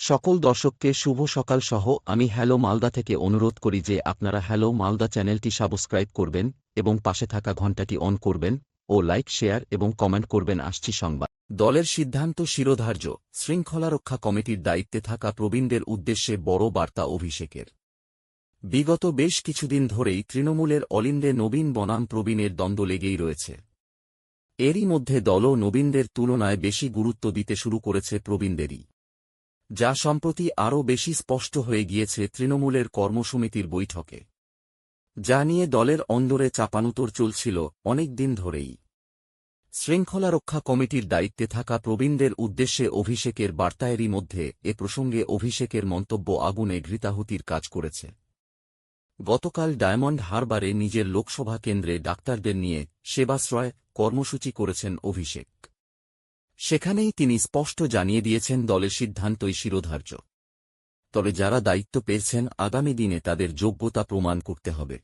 সকল দর্শককে শুভ সকাল সহ আমি হ্যালো মালদা থেকে অনুরোধ করি যে আপনারা হ্যালো মালদা চ্যানেলটি সাবস্ক্রাইব করবেন এবং পাশে থাকা ঘণ্টাটি অন করবেন ও লাইক, শেয়ার এবং কমেন্ট করবেন। আসছি সংবাদ। দলের সিদ্ধান্ত শিরোধার্য। শৃঙ্খলা রক্ষা কমিটির দায়িত্বে থাকা প্রবীণদের উদ্দেশ্যে বড় বার্তা অভিষেকের। বিগত বেশ কিছুদিন ধরেই তৃণমূলের অলিন্দে নবীন বনাম প্রবীণের দ্বন্দ্ব লেগেই রয়েছে। এরই মধ্যে দলও নবীনদের তুলনায় বেশি গুরুত্ব দিতে শুরু করেছে প্রবীণদেরই। যা সম্প্রতি আরও বেশি স্পষ্ট হয়ে গিয়েছে তৃণমূলের কর্মসমিতির বৈঠকে। যা নিয়ে দলের অন্দরে চাপানুতর চলছিল অনেক দিন ধরেই। শৃঙ্খলা রক্ষা কমিটির দায়িত্বে থাকা প্রবীণদের উদ্দেশ্যে অভিষেকের বার্তায়েরই মধ্যে এ প্রসঙ্গে অভিষেকের মন্তব্য আগুনে ঘৃতাহুতির কাজ করেছে। গতকাল ডায়মন্ড হারবারে নিজের লোকসভা কেন্দ্রে ডাক্তারদের নিয়ে সেবাশ্রয় কর্মসূচি করেছেন অভিষেক। সেখানেই তিনি স্পষ্ট জানিয়ে দিয়েছেন দলের সিদ্ধান্তই শিরোধার্য। তবে যারা দায়িত্ব পেয়েছেন, আগামী দিনে তাদের যোগ্যতা প্রমাণ করতে হবে।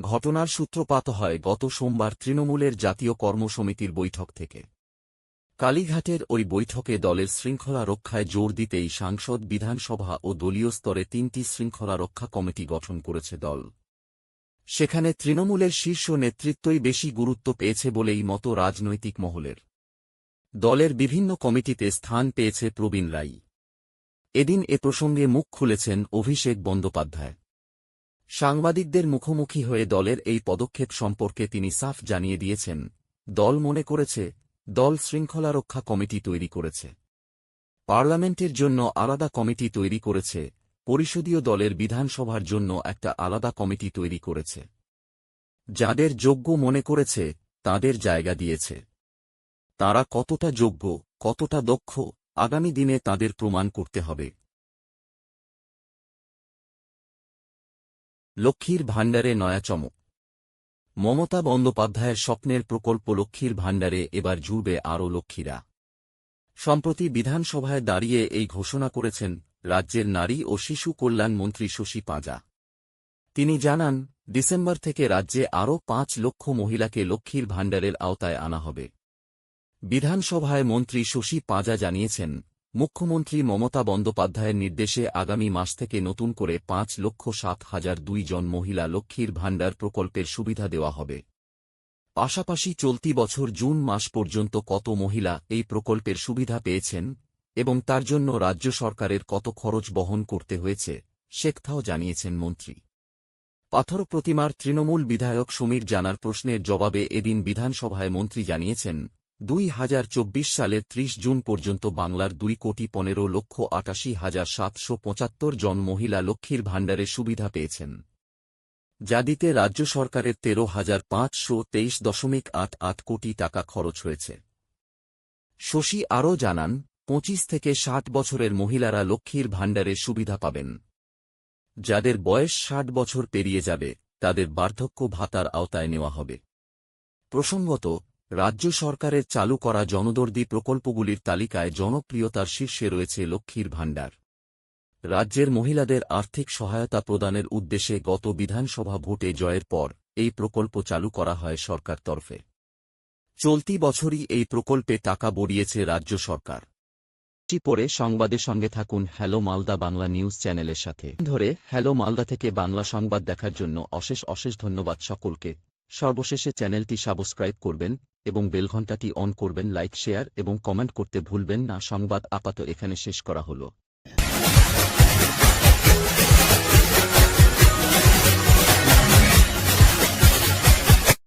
ঘটনার সূত্রপাত হয় গত সোমবার তৃণমূলের জাতীয় কর্মসমিতির বৈঠক থেকে। কালীঘাটের ওই বৈঠকে দলের শৃঙ্খলা রক্ষায় জোর দিতেই সাংসদ, বিধানসভা ও দলীয় স্তরে তিনটি শৃঙ্খলা রক্ষা কমিটি গঠন করেছে দল। সেখানে তৃণমূলের শীর্ষ নেতৃত্বই বেশি গুরুত্ব পেয়েছে বলেই মতো রাজনৈতিক মহলের। দলের বিভিন্ন কমিটিতে স্থান পেয়েছে প্রবীণ রাই। এদিন এ প্রসঙ্গে মুখ খুলেছেন অভিষেক বন্দ্যোপাধ্যায়। সাংবাদিকদের মুখোমুখি হয়ে দলের এই পদক্ষেপ সম্পর্কে তিনি সাফ জানিয়ে দিয়েছেন, দল মনে করেছে, দল শৃঙ্খলা রক্ষা কমিটি তৈরি করেছে। পার্লামেন্টের জন্য আলাদা কমিটি তৈরি করেছে, পরিষদীয় দলের বিধানসভার জন্য একটা আলাদা কমিটি তৈরি করেছে। যাদের যোগ্য মনে করেছে, তাদের জায়গা দিয়েছে। তারা কতটা যোগ্য, কতটা দক্ষ, আগামী দিনে তাদের প্রমাণ করতে হবে। লক্ষ্মীর ভাণ্ডারে নয়া চমক। মমতা বন্দ্যোপাধ্যায়ের স্বপ্নের প্রকল্প লক্ষ্মীর ভাণ্ডারে এবার জুড়বে আরও লক্ষ্মীরা। সম্প্রতি বিধানসভায় দাঁড়িয়ে এই ঘোষণা করেছেন রাজ্যের নারী ও শিশু কল্যাণ মন্ত্রী শশী পাঁজা। তিনি জানান, ডিসেম্বর থেকে রাজ্যে আরও পাঁচ লক্ষ মহিলাকে লক্ষ্মীর ভাণ্ডারের আওতায় আনা হবে। বিধানসভায় মন্ত্রী শশী পাঁজা জানিয়েছেন, মুখ্যমন্ত্রী মমতা বন্দ্যোপাধ্যায়ের নির্দেশে আগামী মাস থেকে নতুন করে পাঁচ লক্ষ সাত হাজার দুই জন মহিলা লক্ষ্মীর ভাণ্ডার প্রকল্পের সুবিধা দেওয়া হবে। পাশাপাশি চলতি বছর জুন মাস পর্যন্ত কত মহিলা এই প্রকল্পের সুবিধা পেয়েছেন এবং তার জন্য রাজ্য সরকারের কত খরচ বহন করতে হয়েছে শেখথাও জানিয়েছেন মন্ত্রী। পাথর প্রতিমার তৃণমূল বিধায়ক সমীর জানার প্রশ্নের জবাবে এদিন বিধানসভায় মন্ত্রী জানিয়েছেন দুই হাজার চব্বিশ সালের ত্রিশ জুন পর্যন্ত বাংলার দুই কোটি পনেরো লক্ষ আটাশি হাজার সাতশো পঁচাত্তর জন মহিলা লক্ষ্মীর ভাণ্ডারে সুবিধা পেয়েছেন। যা দিতে রাজ্য সরকারের তেরো হাজার পাঁচশো তেইশ দশমিক আট আট কোটি টাকা খরচ হয়েছে। শশী আরও জানান, পঁচিশ থেকে ষাট বছরের মহিলারা লক্ষ্মীর ভাণ্ডারে সুবিধা পাবেন। যাদের বয়স ষাট বছর পেরিয়ে যাবে, তাদের বার্ধক্য ভাতার আওতায় নেওয়া হবে। প্রসঙ্গত রাজ্য সরকারের চালু করা জনদর্দি প্রকল্পগুলির তালিকায় জনপ্রিয়তার শীর্ষে রয়েছে লক্ষ্মীর ভাণ্ডার। রাজ্যের মহিলাদের আর্থিক সহায়তা প্রদানের উদ্দেশ্যে গত বিধানসভা ভোটে জয়ের পর এই প্রকল্প চালু করা হয় সরকার তরফে। চলতি বছরই এই প্রকল্পে টাকা বড়িয়েছে রাজ্য সরকার। পরে সংবাদের সঙ্গে থাকুন হ্যালো মালদা বাংলা নিউজ চ্যানেলের সাথে। ধরে হ্যালো মালদা থেকে বাংলা সংবাদ দেখার জন্য অশেষ অশেষ ধন্যবাদ সকলকে। সর্বশেষে চ্যানেলটি সাবস্ক্রাইব করবেন এবং বেলঘণ্টাটি অন করবেন, লাইক, শেয়ার এবং কমেন্ট করতে ভুলবেন না। সংবাদ আপাত এখানে শেষ করা হলো।